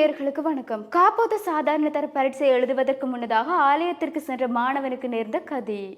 நேயர்களுக்கு வணக்கம். காப்போத சாதாரண தர பரீட்சை எழுதுவதற்கு முன்னதாக ஆலயத்திற்கு சென்ற மாணவனுக்கு நேர்ந்த கதி.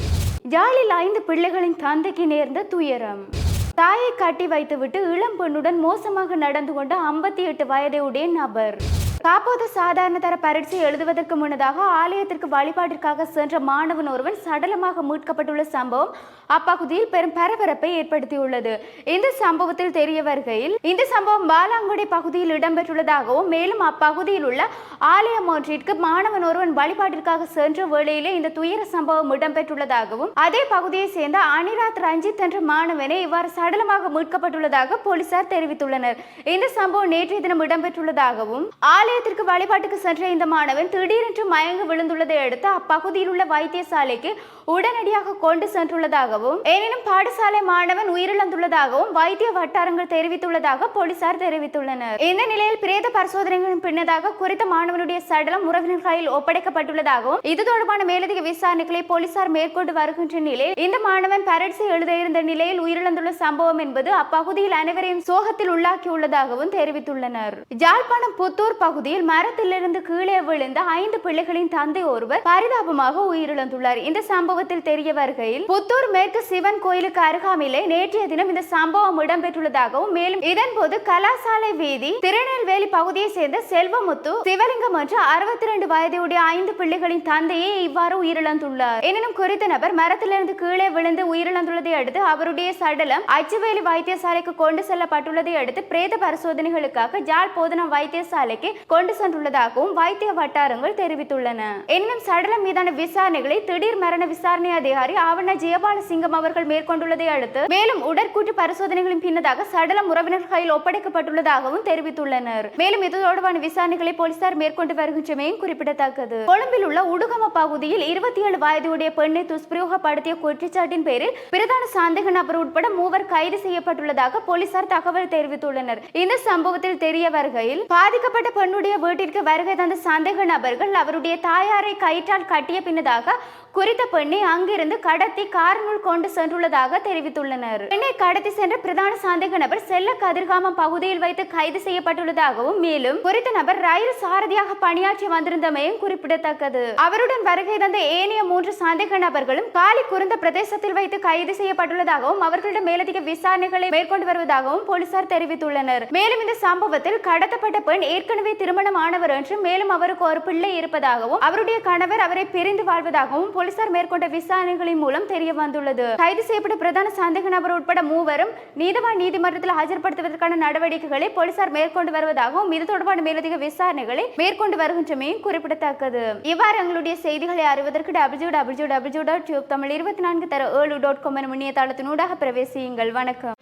யாழில் ஐந்து பிள்ளைகளின் தந்தைக்கு நேர்ந்த துயரம். தாயை கட்டி வைத்துவிட்டு இளம் பெண்ணுடன் மோசமாக நடந்து கொண்ட ஐம்பத்தி எட்டு வயதையுடைய நபர். காப்போத சாதாரண தர பரீட்சை எழுதுவதற்கு முன்னதாக ஆலயத்திற்கு வழிபாட்டிற்காக சென்ற மாணவன் ஒருவன் சடலமாக மீட்கப்பட்டுள்ள சம்பவம் அப்பகுதியில் பெரும் பரபரப்பை ஏற்படுத்தியுள்ளது. இந்த சம்பவத்தில் தெரிய வருகையில் இந்த சம்பவம் பாலாங்குடி பகுதியில் இடம்பெற்றுள்ளதாகவும் மேலும் அப்பகுதியில் உள்ள ஆலயம் ஒன்றிற்கு மாணவன் ஒருவன் வழிபாட்டிற்காக சென்ற வேளையிலே இந்த துயர சம்பவம் இடம்பெற்றுள்ளதாகவும் அதே பகுதியை சேர்ந்த அனிராத் ரஞ்சித் என்ற மாணவனை இவ்வாறு சடலமாக மீட்கப்பட்டுள்ளதாக போலீசார் தெரிவித்துள்ளனர். இந்த சம்பவம் நேற்றைய தினம் இடம்பெற்றுள்ளதாகவும் ஆலய ஆலயத்திற்கு வழிபாட்டுக்கு சென்ற இந்த மாணவன் திடீரென்று மயங்கு விழுந்துள்ளதை அடுத்து அப்பகுதியில் உள்ள வைத்தியசாலைக்கு உடனடியாக கொண்டு சென்றுள்ளதாகவும் எனினும் பாடசாலை மாணவன் உயிரிழந்துள்ளதாகவும் வைத்திய வட்டாரங்கள் தெரிவித்துள்ளதாக போலீசார் தெரிவித்துள்ளனர். இந்த நிலையில் பிரேத பரிசோதனைகளின் பின்னதாக குறித்த மாணவனுடைய சடலம் உறவினர்களில் ஒப்படைக்கப்பட்டுள்ளதாகவும் இது தொடர்பான மேலதிக விசாரணைகளை போலீசார் மேற்கொண்டு வருகின்ற நிலையில் இந்த மாணவன் பரட்சி எழுத இருந்த நிலையில் உயிரிழந்துள்ள சம்பவம் என்பது அப்பகுதியில் அனைவரையும் சோகத்தில் உள்ளாக்கியுள்ளதாகவும் தெரிவித்துள்ளனர். யாழ்ப்பாணம் புத்தூர் பகுதி பகுதியில் மரத்திலிருந்து கீழே விழுந்த ஐந்து பிள்ளைகளின் தந்தை ஒருவர் பரிதாபமாக உயிரிழந்துள்ளார். இந்த சம்பவத்தில் தெரிய வருகையில் புத்தூர் மேற்கு சிவன் கோயிலுக்கு அருகாமையிலே நேற்றைய தினம் இந்த சம்பவம் இடம்பெற்றுள்ளதாகவும் மேலும் இதன்போது கலாசாலை வீதி திருநெல்வேலி பகுதியை சேர்ந்த செல்வமுத்து சிவலிங்கம் என்ற அறுபத்தி ரெண்டு வயதையுடைய ஐந்து பிள்ளைகளின் தந்தையே இவ்வாறு உயிரிழந்துள்ளார். எனினும் குறித்த நபர் மரத்திலிருந்து கீழே விழுந்து உயிரிழந்துள்ளதை அடுத்து அவருடைய சடலம் அச்சுவேலி வைத்தியசாலைக்கு கொண்டு செல்லப்பட்டுள்ளதை அடுத்து பிரேத பரிசோதனைகளுக்காக ஜாழ் போதனம் வைத்தியசாலைக்கு கொண்டு சென்றுள்ளதாகவும் வைத்திய வட்டாரங்கள் தெரிவித்துள்ளன. எனினும் சடலம் மீதான விசாரணைகளை திடீர் மரண விசாரணை அதிகாரி ஆவண ஜெயபால சிங்கம் அவர்கள் மேற்கொண்டுள்ளதை அடுத்து மேலும் உடற்கூற்று பரிசோதனைகளின் பின்னதாக சடலம் உறவினர் கையில் ஒப்படைக்கப்பட்டுள்ளதாகவும் தெரிவித்துள்ளனர். மேலும் இது தொடர்பான விசாரணைகளை போலீசார் மேற்கொண்டு வருகின்றமையும் குறிப்பிடத்தக்கது. கொழும்பில் உள்ள உடுகம பகுதியில் இருபத்தி ஏழு வயதுடைய பெண்ணை துஷ்பிரயோகப்படுத்திய குற்றச்சாட்டின் பேரில் பிரதான சந்தேக நபர் உட்பட மூவர் கைது செய்யப்பட்டுள்ளதாக போலீசார் தகவல் தெரிவித்துள்ளனர். இந்த சம்பவத்தில் தெரிய வருகையில் பாதிக்கப்பட்ட பெண்ணுடைய வீட்டிற்கு வருகை தந்த சந்தேக நபர்கள் அவருடைய தாயாரை கயிற்றால் கட்டிய பின்னதாக குறித்த பெண்ணை அங்கிருந்து கடத்தி காரினுள் கொண்டு சென்றுள்ளதாக தெரிவித்துள்ளனர். பெண்ணை கடத்தி சென்ற பிரதான சந்தேக நபர் செல்ல கதிர்காமம் பகுதியில் வைத்து கைது செய்யப்பட்டுள்ளதாகவும் மேலும் குறித்த நபர் ரயில் சாரதியாக பணியாற்றி வந்திருந்தமையும் குறிப்பிடத்தக்கது. அவருடன் வருகை தந்த ஏனைய மூன்று சந்தேக நபர்களும் காலி குருந்த பிரதேசத்தில் வைத்து கைது செய்யப்பட்டுள்ளதாகவும் அவர்களிடம் மேலதிக விசாரணைகளை மேற்கொண்டு வருவதாகவும் போலீசார் தெரிவித்துள்ளனர். மேலும் இந்த சம்பவத்தில் கடத்தப்பட்ட பெண் ஏற்கனவே திரு திருமணமானவர் என்றும் மேலும் அவருக்கு ஒரு பிள்ளை இருப்பதாகவும் அவருடைய கணவர் அவரை பிரிந்து வாழ்வதாகவும் போலீசார் மேற்கொண்ட விசாரணைகளின் மூலம் தெரிய வந்துள்ளது. கைது செய்யப்பட்ட பிரதான சந்தேக நபர் உட்பட மூவரும் நீதவான் நீதிமன்றத்தில் ஆஜர்படுத்துவதற்கான நடவடிக்கைகளை போலீசார் மேற்கொண்டு வருவதாகவும் இது தொடர்பான மேலதிக விசாரணைகளை மேற்கொண்டு வருகின்றமையும் குறிப்பிடத்தக்கது. இவ்வாறு எங்களுடைய செய்திகளை அறிவதற்கு W W W dot tube Tamil இருபத்தி நான்கு தர ஏழு டாட் காம் எனும் இணையதளத்தினூடாக பிரவேசியுங்கள். வணக்கம்.